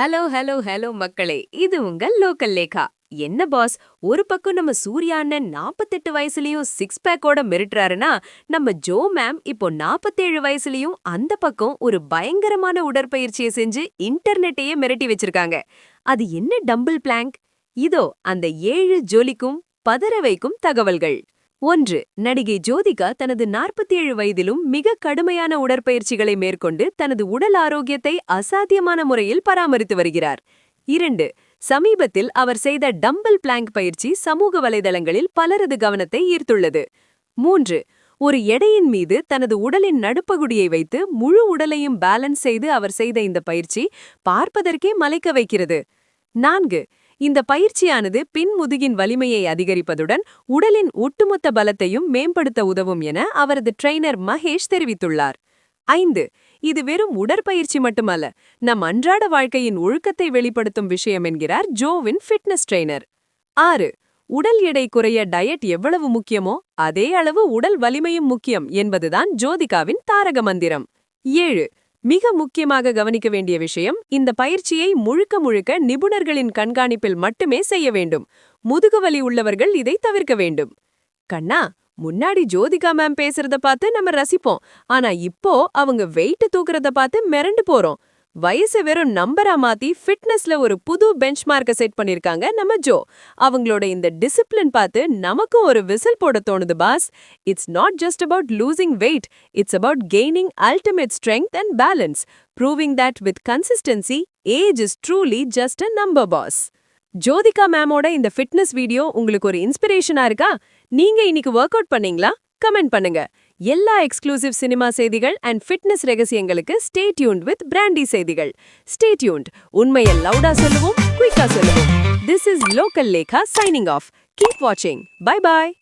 Hello hello hello மக்களே இது உங்க லோக்கல் லேகா. என்ன பாஸ் ஒரு பக்கம் நம்ம சூர்யா அண்ணன் நாற்பத்தெட்டு வயசுலயும் சிக்ஸ் பேக்கோட மிரட்டுறாருன்னா நம்ம ஜோ மேம் இப்போ நாற்பத்தேழு வயசுலயும் அந்த பக்கம் ஒரு பயங்கரமான உடற்பயிற்சியை செஞ்சு இன்டர்நெட்டையே மிரட்டி வச்சிருக்காங்க. அது என்ன டம்பிள் பிளாங்க்? இதோ அந்த ஏழு ஜொலிக்கும் பதற வைக்கும் தகவல்கள். ஒன்று நடிகை ஜோதிகா தனது நாற்பத்தி ஏழு வயதிலும் மிக கடுமையான உடற்பயிற்சிகளை மேற்கொண்டு தனது உடல் ஆரோக்கியத்தை அசாத்தியமான முறையில் பராமரித்து வருகிறார். இரண்டு சமீபத்தில் அவர் செய்த டம்பிள் பிளாங்க் பயிற்சி சமூக வலைதளங்களில் பலரது கவனத்தை ஈர்த்துள்ளது. மூன்று ஒரு எடையின் மீது தனது உடலின் நடுப்பகுடியை வைத்து முழு உடலையும் பேலன்ஸ் செய்து அவர் செய்த இந்த பயிற்சி பார்ப்பதற்கே மலைக்க வைக்கிறது. நான்கு இந்த பயிற்சியானது பின்முதுகின் வலிமையை அதிகரிப்பதுடன் உடலின் ஒட்டுமொத்த பலத்தையும் மேம்படுத்த உதவும் என அவரது ட்ரெய்னர் மகேஷ் தெரிவித்துள்ளார். ஐந்து இது வெறும் உடற்பயிற்சி மட்டுமல்ல நம் அன்றாட வாழ்க்கையின் ஒழுக்கத்தை வெளிப்படுத்தும் விஷயம் என்கிறார் ஜோவின் ஃபிட்னஸ் ட்ரெய்னர் ஆறு உடல் எடை குறைய டயட் எவ்வளவு முக்கியமோ அதே அளவு உடல் வலிமையும் முக்கியம் என்பதுதான் ஜோதிகாவின் தாரக மந்திரம். ஏழு மிக முக்கியமாக கவனிக்க வேண்டிய விஷயம் இந்த பயிற்சியை முழுக்க முழுக்க நிபுணர்களின் கண்காணிப்பில் மட்டுமே செய்ய வேண்டும். முதுகுவலி உள்ளவர்கள் இதை தவிர்க்க வேண்டும். கண்ணா முன்னாடி ஜோதிகா மேம் பேசுறத பார்த்து நம்ம ரசிப்போம். ஆனா இப்போ அவங்க வெயிட் தூக்குறத பார்த்து மிரண்டு போறோம். வயசு வெறும் நம்பரா மாத்தி ஃபிட்னஸ்ல ஒரு புது பெஞ்ச்மார்க்கை செட் பண்ணிருக்காங்க நம்ம ஜோ. அவங்களோட இந்த டிசிப்ளின் பார்த்து நமக்கும் ஒரு விசில் போட தோணுது boss. It's not just about losing weight it's about gaining ultimate strength and balance proving that with consistency age is truly just a number boss Jyothika மேமோட இந்த ஃபிட்னஸ் வீடியோ உங்களுக்கு ஒரு இன்ஸ்பிரேஷனா இருக்கா? நீங்க இன்னைக்கு ஒர்க் அவுட் பண்ணீங்களா? Comment பண்ணுங்க. எல்லா exclusive cinema செய்திகள் அண்ட் ஃபிட்னஸ் ரகசியங்களுக்கு ஸ்டே டியூன்ட் வித் பிராண்டி செய்திகள். ஸ்டே டியூன்ட் உண்மையை லவுடா சொல்லுவோம் குயிக்கா சொல்லுவோம். This is local Lekha signing off keep வாட்சிங் பை பாய்